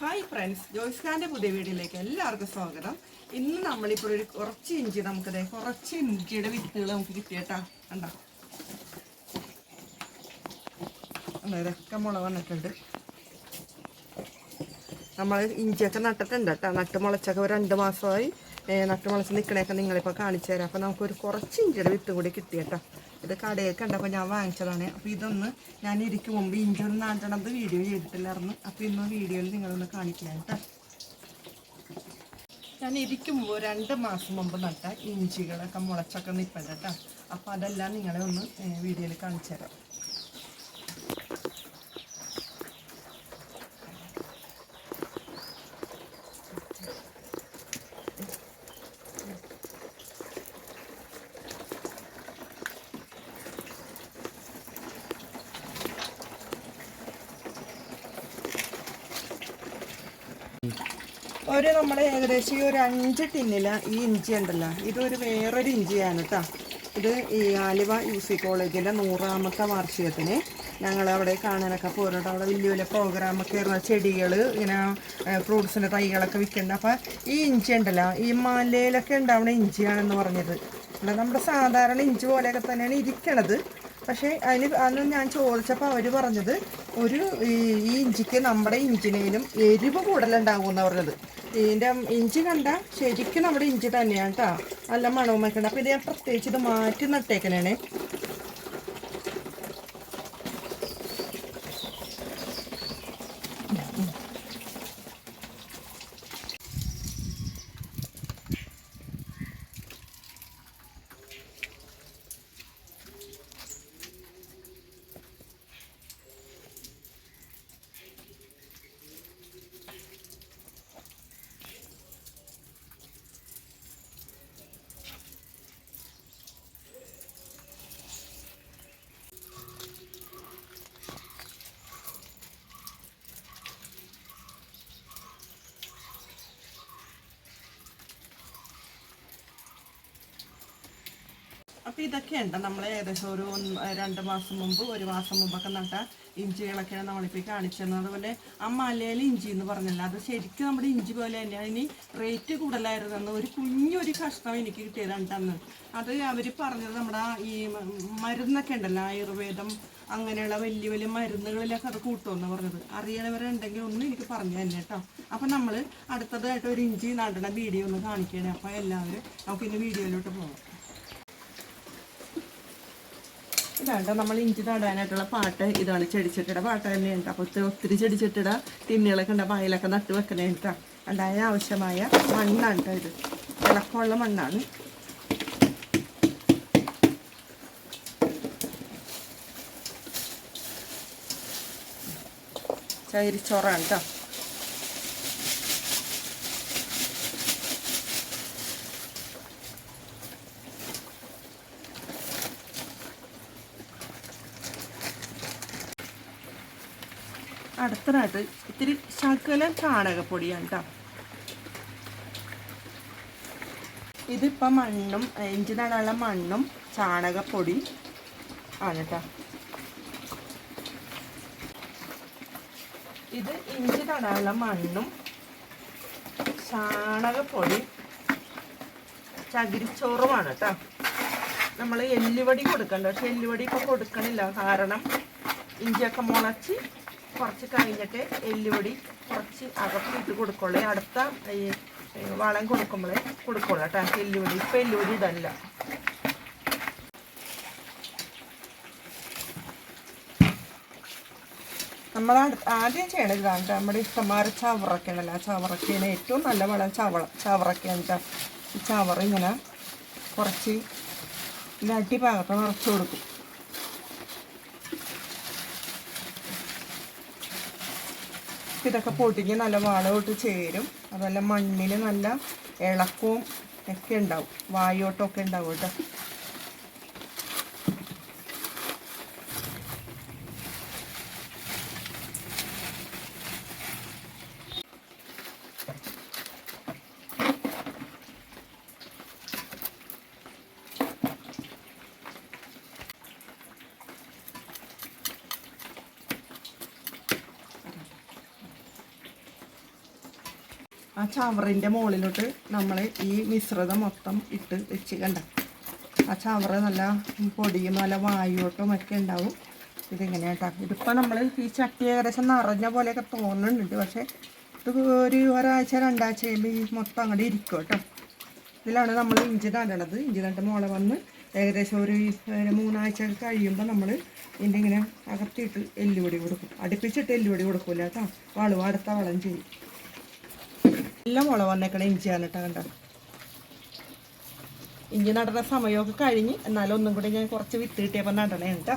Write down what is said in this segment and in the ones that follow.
Hi friends Joyce ഖാന്റെ പുതിയ വീഡിയോയിലേക്ക് എല്ലാവർക്കും സ്വാഗതം. ഇന്ന് നമ്മളിപ്പോൾ ഒരു കുറച്ച് ഇഞ്ചി നമുക്കത് കുറച്ച് ഇഞ്ചിയുടെ വിത്തുകൾ നമുക്ക് കിട്ടിയേട്ടാ. കണ്ടോ? ഇതൊക്കെ മുളക് വന്നിട്ടുണ്ട്. നമ്മൾ ഇഞ്ചിയൊക്കെ നട്ടിട്ടുണ്ട് കേട്ടോ. നട്ട് മുളച്ചൊക്കെ ഒരു രണ്ട് മാസമായി. നട്ട് മുളച്ച് നിൽക്കണേക്കെ നിങ്ങളിപ്പോൾ കാണിച്ചു തരാം അപ്പോൾ നമുക്കൊരു കുറച്ച് ഇഞ്ചിയുടെ വിത്തും കൂടി കിട്ടി കേട്ടോ. ഇത് കടയിൽ കണ്ടപ്പോൾ ഞാൻ വാങ്ങിച്ചതാണ്. അപ്പോൾ ഇതൊന്ന് ഞാൻ ഇരിക്കും മുമ്പ് ഇഞ്ചി ഒന്ന് നടണത് വീഡിയോ ചെയ്തിട്ടില്ലായിരുന്നു. അപ്പോൾ ഇന്ന് വീഡിയോയിൽ നിങ്ങളൊന്ന് കാണിക്കാം കേട്ടോ. ഞാൻ ഇരിക്കുമ്പോൾ രണ്ട് മാസം മുമ്പ് നട്ട ഇഞ്ചികളൊക്കെ മുളച്ചൊക്കെ നിൽപ്പുണ്ട് കേട്ടോ അപ്പോൾ അതെല്ലാം നിങ്ങളെ ഒന്ന് വീഡിയോയിൽ കാണിച്ചു തരാം ഒരു നമ്മുടെ ഏകദേശം ഈ ഒരു അഞ്ച് ടിന്നില ഈ ഇഞ്ചി ഉണ്ടല്ലോ. ഇതൊരു വേറൊരു ഇഞ്ചിയാണ് കേട്ടോ ഇത് ഈ ആലുവ യു സി കോളേജിന്റെ നൂറാമത്തെ വാർഷികത്തിന് ഞങ്ങളവിടെ കാണാനൊക്കെ പോരുന്നുണ്ട് അവിടെ വലിയ വലിയ പ്രോഗ്രാമൊക്കെ ഇറങ്ങുന്ന ചെടികൾ ഇങ്ങനെ ഫ്രൂട്ട്സിന്റെ തൈകളൊക്കെ വിൽക്കുന്നുണ്ട് അപ്പോൾ ഈ ഇഞ്ചി ഉണ്ടല്ലോ ഈ മലയിലൊക്കെ ഉണ്ടാവുന്ന ഇഞ്ചിയാണെന്ന് പറഞ്ഞത്. നമ്മുടെ സാധാരണ ഇഞ്ചി പോലെയൊക്കെ തന്നെയാണ് ഇരിക്കണത്. പക്ഷേ അതിന് അന്ന് ഞാൻ ചോദിച്ചപ്പോൾ അവർ പറഞ്ഞത് ഒരു ഈ ഇഞ്ചിക്ക് നമ്മുടെ ഇഞ്ചിനേലും എരിവ് കൂടുതലുണ്ടാകും എന്നാണ് പറഞ്ഞത്. ഇതിന്റെ ഇഞ്ചി കണ്ട ശരിക്കും നമ്മുടെ ഇഞ്ചി തന്നെയാണ് കേട്ടോ നല്ല മണവും വെക്കണ്ട അപ്പോൾ ഇത് ഞാൻ പ്രത്യേകിച്ച് ഇത് മാറ്റി നട്ടേക്കണേ അപ്പോൾ ഇതൊക്കെയുണ്ട്. നമ്മൾ ഏകദേശം ഒരു രണ്ട് മാസം മുമ്പ് ഒരു മാസം മുമ്പൊക്കെ നട്ട ഇഞ്ചികളൊക്കെയാണ് നമ്മളിപ്പോൾ കാണിച്ചത്. അതുപോലെ ആ മലയിലെ ഇഞ്ചി എന്ന് പറഞ്ഞല്ലോ അത് ശരിക്കും നമ്മുടെ ഇഞ്ചി പോലെ തന്നെയാണ്. ഇനി റേറ്റ് കൂടുതലായിരുന്നു ഒരു കുഞ്ഞൊരു കഷ്ണം എനിക്ക് കിട്ടിയതുണ്ടെന്ന് അത് അവർ പറഞ്ഞത് നമ്മുടെ ഈ മരുന്നൊക്കെ ഉണ്ടല്ലോ ആയുർവേദം അങ്ങനെയുള്ള വലിയ വലിയ മരുന്നുകളിലൊക്കെ അത് കൂട്ടുമെന്ന് പറഞ്ഞത്. അറിയണവരുണ്ടെങ്കിൽ ഒന്ന് എനിക്ക് പറഞ്ഞു തന്നെ കേട്ടോ. അപ്പം നമ്മൾ അടുത്തതായിട്ട് ഒരു ഇഞ്ചി നടണ വീഡിയോ ഒന്ന് കാണിക്കണേ. അപ്പോൾ എല്ലാവരും നമുക്ക് ഇന്ന് വീഡിയോയിലോട്ട് പോകാം ഇതാണ്ട് നമ്മൾ ഇഞ്ചി നടാനായിട്ടുള്ള പാട്ട് ഇതാണ് ചെടിച്ചട്ടിയുടെ പാട്ട് തന്നെയുണ്ട് അപ്പോൾ ഒത്തിരി ചെടിച്ചട്ടിയുടെ തിന്നുകളൊക്കെ ഉണ്ട്. അപ്പോൾ അതിലൊക്കെ നട്ട് വെക്കണേട്ടാ ഉണ്ടായ ആവശ്യമായ മണ്ണാണ് ഇത്. ഇളക്കമുള്ള മണ്ണാണ്. ചകിരിച്ചോറാണ് കേട്ടോ അടുത്തതായിട്ട് ഇത്തിരി ശകലം ചാണകപ്പൊടിയാണ് കേട്ടോ ഇതിപ്പോൾ മണ്ണും ഇഞ്ചി നടാനുള്ള മണ്ണും ചാണകപ്പൊടി ആണ് കേട്ടോ ഇത് ഇഞ്ചി നടാനുള്ള മണ്ണും ചാണകപ്പൊടി ചകിരിച്ചോറുമാണ് കേട്ടോ നമ്മൾ എല്ലുവടി കൊടുക്കണ്ട പക്ഷെ എല്ലുവടി ഇപ്പോൾ കൊടുക്കണില്ല. കാരണം ഇഞ്ചിയൊക്കെ മുളച്ച് കുറച്ച് കഴിഞ്ഞിട്ട് എല്ലുപൊടി കുറച്ച് അകത്തിട്ട് കൊടുക്കുള്ളൂ. അടുത്ത ഈ വളം കൊടുക്കുമ്പോഴേ കൊടുക്കുള്ളൂ കേട്ടോ എല്ലുപൊടി. ഇപ്പം എല്ലുപൊടി ഇടല്ല നമ്മൾ ആദ്യം ചെയ്യണത് ഇതാണ്. നമ്മുടെ ഇഷ്ടംമാർ ചവറക്കണല്ലോ ആ ഏറ്റവും നല്ല വളം ചവള ചവറൊക്കെയാണ് കേട്ടോ. ഈ കുറച്ച് ഇതട്ടി ഭാഗത്ത് നിറച്ച് കൊടുക്കും. ഇതൊക്കെ പൊടിഞ്ഞ് നല്ല വളമിട്ട് ചേരും. അതുപോലെ മണ്ണിന് നല്ല ഇളക്കവും ഒക്കെ ഉണ്ടാവും. വായോട്ടൊക്കെ ഉണ്ടാവും കേട്ടോ. ആ ചവറിന്റെ മുകളിലോട്ട് നമ്മൾ ഈ മിശ്രിതം മൊത്തം ഇട്ട് വെച്ച് കണ്ട. ആ ചവറ് നല്ല പൊടിയും നല്ല വായുവോട്ടും ഒക്കെ ഉണ്ടാവും. ഇതിങ്ങനെയാട്ടോ? ഇതിപ്പോൾ നമ്മൾ ഈ ചട്ടി ഏകദേശം നിറഞ്ഞ പോലെയൊക്കെ തോന്നുന്നുണ്ട്. പക്ഷേ ഇത് ഒരു ഒരാഴ്ച രണ്ടാഴ്ച കഴിയുമ്പോൾ ഈ മൊത്തം അങ്ങോട്ട് ഇരിക്കും കേട്ടോ. ഇതിലാണ് നമ്മൾ ഇഞ്ചി നടണത് ഇഞ്ചി നട്ട് മുള വന്ന് ഏകദേശം ഒരു മൂന്നാഴ്ച കഴിയുമ്പോൾ നമ്മൾ ഇതിന്റെ ഇങ്ങനെ അകത്തിയിട്ട് എല്ലുപൊടി കൊടുക്കും. അടുപ്പിച്ചിട്ട് എല്ലുപൊടി കൊടുക്കില്ല കേട്ടോ. വളവ് അടുത്ത വളം ചെയ്യും. എല്ലാം മുള വന്നേക്കണ ഇഞ്ചിയാണ് കേട്ടോ കണ്ട? ഇഞ്ചി നടണ സമയമൊക്കെ കഴിഞ്ഞ് എന്നാലും ഒന്നും കൂടി ഞാൻ കുറച്ച് വിത്ത് കിട്ടിയപ്പോൾ നടണേ കേട്ടോ.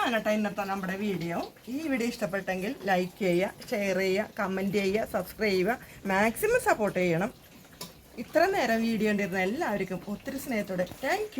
ഇതാണ് കേട്ടോ ഇന്നത്തെ നമ്മുടെ വീഡിയോ ഈ വീഡിയോ ഇഷ്ടപ്പെട്ടെങ്കിൽ ലൈക്ക് ചെയ്യുക ഷെയർ ചെയ്യുക കമന്റ് ചെയ്യുക സബ്സ്ക്രൈബ് ചെയ്യുക. മാക്സിമം സപ്പോർട്ട് ചെയ്യണം. ഇത്ര നേരം വീഡിയോ കണ്ടിരുന്ന എല്ലാവർക്കും ഒത്തിരി സ്നേഹത്തോടെ. താങ്ക്